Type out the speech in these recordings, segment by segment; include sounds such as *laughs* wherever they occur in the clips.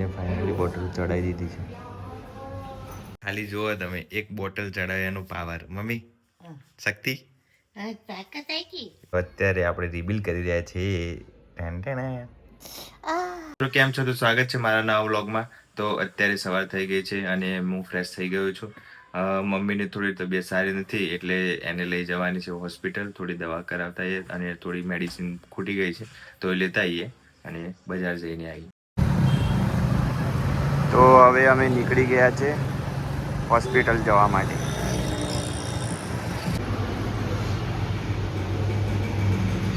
એને finally bottle ચડાવી દીધી છે. ખાલી જુઓ તમે એક બોટલ ચડાવ્યાનું પાવર મમ્મી શક્તિ? તાકાત આવી અત્યારે આપણે રિબીલ કરી રહ્યા છીએ. Ten ten. તો કેમ છો? તો સ્વાગત છે મારા નવા વ્લોગમાં તો અત્યારે સવાર થઈ ગઈ છે અને હું ફ્રેશ થઈ ગયો છું. મમ્મીની થોડી તબિયત સારી નથી એટલે એને લઈ જવાની છે હોસ્પિટલ થોડી દવા કરાવતા આવીએ અને થોડી મેડિસિન ખૂટી ગઈ છે. તો એ લેતા આવીએ અને બજાર જઈને આવીએ. તો હવે અમે નીકળી ગયા છે હોસ્પિટલ જવા માટે.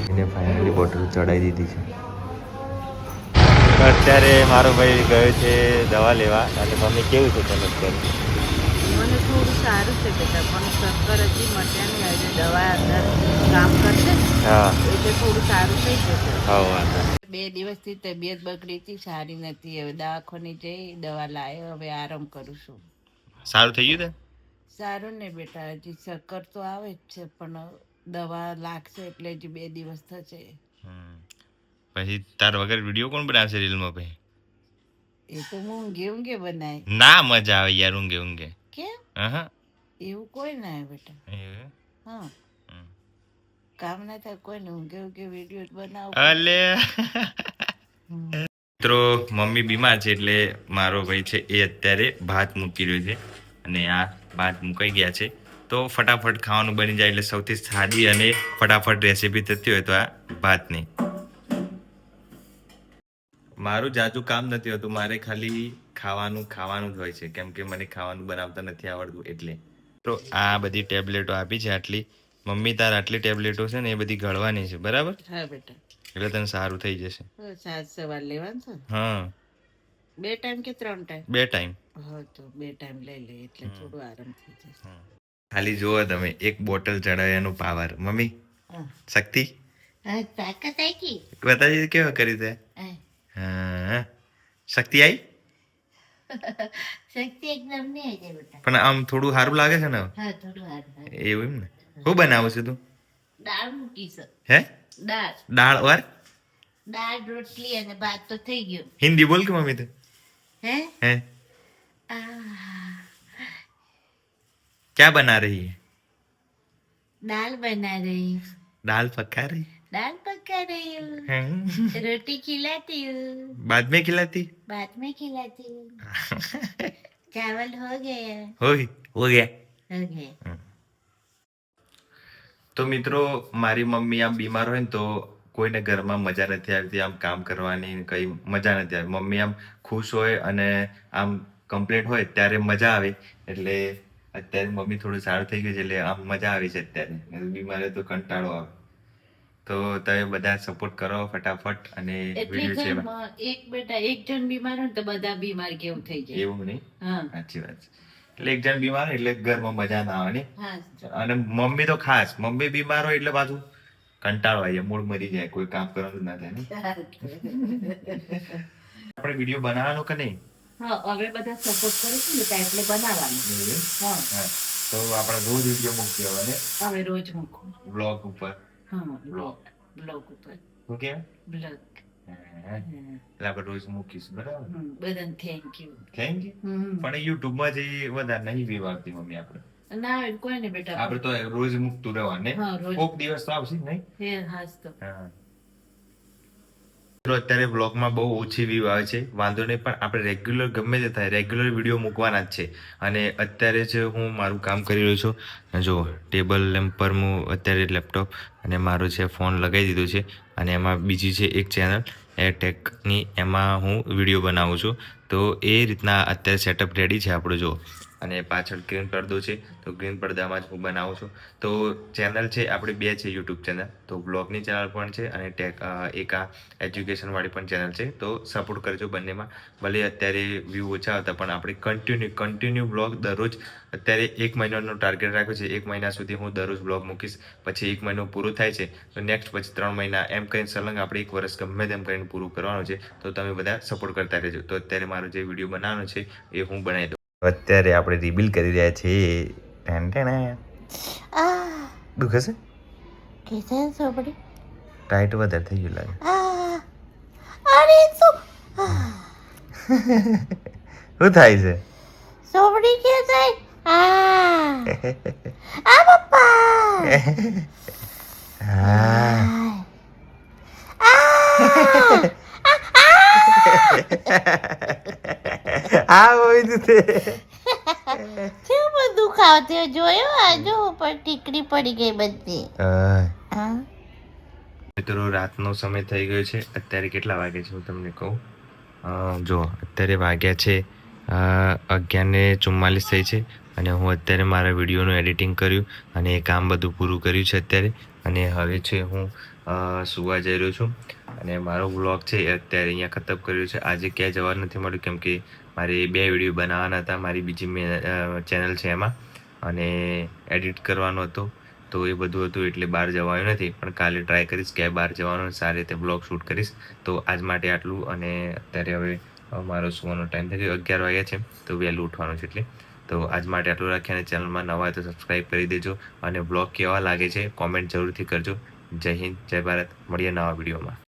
એને ફાઇનલી બોટલ ચડાવી દીધી છે. અત્યારે મારો ભાઈ ગયો છે દવા લેવા. અને મમ્મી કેવું છે તમે અત્યારે મને થોડું સારું છે બેટા પણ શક્કર હજી મટ્યાની આજે દવા અંદર કામ કરશે હા. એટલે થોડું સારું થઈ જશે. હા વાંધો બે દિવસથી તબિયત બગડી હતી સારી નથી. હવે દવાખાને જઈ દવા લાવ્યો હવે આરામ કરું છું. સારું થઈ ગયું સારું ને બેટા હજી શક્કર તો આવે જ છે પણ દવા લાગશે એટલે હજી બે દિવસ થશે. પછી તાર વગર વીડિયો કોણ બનાવશે રીલમાં પછી? એ તો હું ઊંઘે ઊંઘે બનાય. ના મજા આવે યાર ઊંઘે ઊંઘે. કેમ? હા એવું કોઈ ના બેટા. હા. કામ ના થાય કોઈને ઊંઘે ઊંઘે વીડિયો બનાવો. અલે. મિત્રો મમ્મી બીમાર છે એટલે મારો ભાઈ છે એ અત્યારે ભાત મૂકી રહ્યો છે અને આ ભાત મુકાઈ ગયા છે. તો ફટાફટ ખાવાનું બની જાય એટલે સૌથી સાદી અને ફટાફટ રેસીપી થતી હોય તો આ ભાતની. મારું જાજુ કામ નથી હોતું મારે ખાલી ખાવાનું ખાવાનું જ હોય છે. કેમ કે મને ખાવાનું બનાવતા નથી આવડતું એટલે. તો આ બધી ટેબ્લેટો આપી છે આટલી. મમ્મી તાર આટલી ટેબ્લેટો છે ને એ બધી ગળવાની છે બરાબર? હા બેટા. એટલે તને સારું થઈ જશે. સાત સવાર લેવાનું છે હા. બે ટાઈમ કે ત્રણ ટાઈમ? બે ટાઈમ. હા તો બે ટાઈમ લઈ લે એટલે થોડું આરામ થઈ જશે. ખાલી જુઓ તમે એક બોટલ ચડાવ્યાનું પાવર. મમ્મી હા. શક્તિ? તાકાત આવી બતાજી કેવો કરી તે હા. શક્તિ આવી *laughs* શક્તિ એકદમ નહીં આવી જાય બેટા. પણ આમ થોડું સારું લાગે છે ને? હા થોડું સારું એવું એમ ને? શું બનાવું છે તું દાળ મૂકી છે હે દાળ દાળ વાર દાળ રોટલી અને ભાત તો થઈ ગયું હિન્દી બોલ કે મમ્મી તું હે હે આ क्या बना रही है दाल बना रही हूँ दाल पका रही दाल पका रही हूँ हैं? रोटी खिलाती हूँ बाद में खिलाती बाद में खिलाती हूँ चावल हो गया हो गई हो गया हो गया તો મિત્રો મારી મમ્મી આમ બીમાર હોય ને તો કોઈને ઘરમાં મજા નથી આવતી આમ કામ કરવાની કઈ મજા નથી આવી મમ્મી આમ ખુશ હોય અને આમ કમ્પ્લીટ હોય ત્યારે મજા આવે. એટલે અત્યારે મમ્મી થોડું સારું થઈ ગયું છે એટલે આમ મજા આવી છે અત્યારે. બીમારે તો કંટાળો આવે. તો તમે બધા સપોર્ટ કરો ફટાફટ અને વીડિયો એક બેટા એક જણ બીમાર હોય તો બધા બીમાર કેવું થઈ જાય. એવું નહીં? હા. સાચી વાત છે. એટલે એક જણ બીમાર હોય એટલે ઘરમાં મજા ના આવે ને અને મમ્મી તો ખાસ મમ્મી બીમાર હોય એટલે પાછું કંટાળો આવી જાય મૂળ મરી જાય કોઈ કામ કરવાનું ના થાય આપણે વીડિયો બનાવવાનો કે નહીં? હવે બધા સપોર્ટ કરે ને એટલે બનાવવાનું. હા. હા. તો આપણે રોજ વીડિયો મૂકીએ હવે હવે રોજ મૂકું. બ્લોગ ઉપર? હા બ્લોગ બ્લોગ ઉપર. શું બ્લોગ એટલે આપણે રોજ મૂકીશું બરાબર? બધાને થેન્ક યુ થેન્ક યુ પણ યુટ્યુબમાં જે વધારે નહીં મમ્મી આપણે. ના કોઈ બેટા. આપણે તો રોજ મૂકતું રહેવાનું. કોક દિવસ તો આવશે નહીં. હે હાસ તો. અત્યારે બ્લોગમાં બહુ ઓછી વ્યૂ આવે છે. વાંધો નહીં પણ આપણે રેગ્યુલર ગમે તે થાય રેગ્યુલર વીડિયો મૂકવાના જ છે. અને અત્યારે જ હું મારું કામ કરી રહ્યો છું. જો ટેબલ લેમ્પ પર હું અત્યારે લેપટોપ અને મારો છે ફોન લગાવી દીધો છે અને એમાં બીજી છે એક ચેનલ એરટેકની એમાં હું વીડિયો બનાવું છું. તો એ રીતના અત્યારે સેટઅપ રેડી છે આપણું જો અને પાછળ ગ્રીન પડદો છે, તો ગ્રીન પડદામાં જ હું બનાવું છું. તો ચેનલ છે, આપણી બે છે યુટ્યુબ ચેનલ તો બ્લોગની ચેનલ પણ છે અને ટેક એક આ એજ્યુકેશનવાળી પણ ચેનલ છે. તો સપોર્ટ કરજો બંનેમાં. ભલે અત્યારે વ્યૂ ઓછા હતા પણ આપણે કન્ટિન્યુ કન્ટિન્યુ બ્લોગ દરરોજ અત્યારે એક મહિનાનો ટાર્ગેટ રાખ્યો છે. એક મહિના સુધી હું દરરોજ બ્લોગ મૂકીશ, પછી એક મહિનો પૂરો થાય છે, તો નેક્સ્ટ પછી ત્રણ મહિના એમ કરીને સલંગ આપણે એક વર્ષ ગમે તેમ કરીને પૂરું કરવાનું છે. તો તમે બધા સપોર્ટ કરતા રહેજો. તો અત્યારે મારો જે વીડિયો બનાવવાનો છે, એ હું બનાવી દઉં. અત્યારે આપણે રીબિલ કરી રહ્યા છીએ. ટેન આ દુખે છે કેસે સોપડી ટાઈટ વધારે થઈ ગયું લાગે. આ અરે શું? *laughs* શું થાય છે? સોબડી કે થાય આ આ પપ્પા. *laughs* હા હોય જ તે કેવું બધું ખાવતે જોયો આજો ઉપર ટીકડી પડી ગઈ બધી. હા. મિત્રો રાતનો સમય થઈ ગયો છે. અત્યારે કેટલા વાગે છે હું તમને કહું? અ, જો અત્યારે વાગ્યા છે અગિયાર ને ચુમ્માલીસ થઈ છે અને હું અત્યારે મારા વિડીયોનું એડિટિંગ કર્યું અને એ કામ બધું પૂરું કર્યું છે અત્યારે. અને હવે છે હું સુવા જઈ રહ્યો છું. અને મારો બ્લોગ છે અત્યારે અહીંયા ખતમ કર્યો છે. આજે ક્યાંય જવા નથી મળ્યું, કેમ કે મારે બે વીડિયો બનાવવાના હતા. મારી બીજી ચેનલ છે એમાં. અને એડિટ કરવાનો હતો. તો એ બધું હતું એટલે બહાર જવાયું નથી. પણ કાલે ટ્રાય કરીશ કે બહાર જવાનો સારી રીતે બ્લોગ શૂટ કરીશ. તો આજ માટે આટલું. અને અત્યારે હવે મારો સુવાનો ટાઈમ થઈ ગયો. અગિયાર વાગ્યા છે. તો વહેલું ઉઠવાનું છે એટલે. તો આજ માટે આટલું રાખીએ અને ચેનલમાં નવા હોય તો સબસ્ક્રાઈબ કરી દેજો. અને બ્લોગ કેવા લાગે છે કોમેન્ટ જરૂરથી કરજો. જય હિન્દ, જય ભારત. મળીએ નવા વિડીયોમાં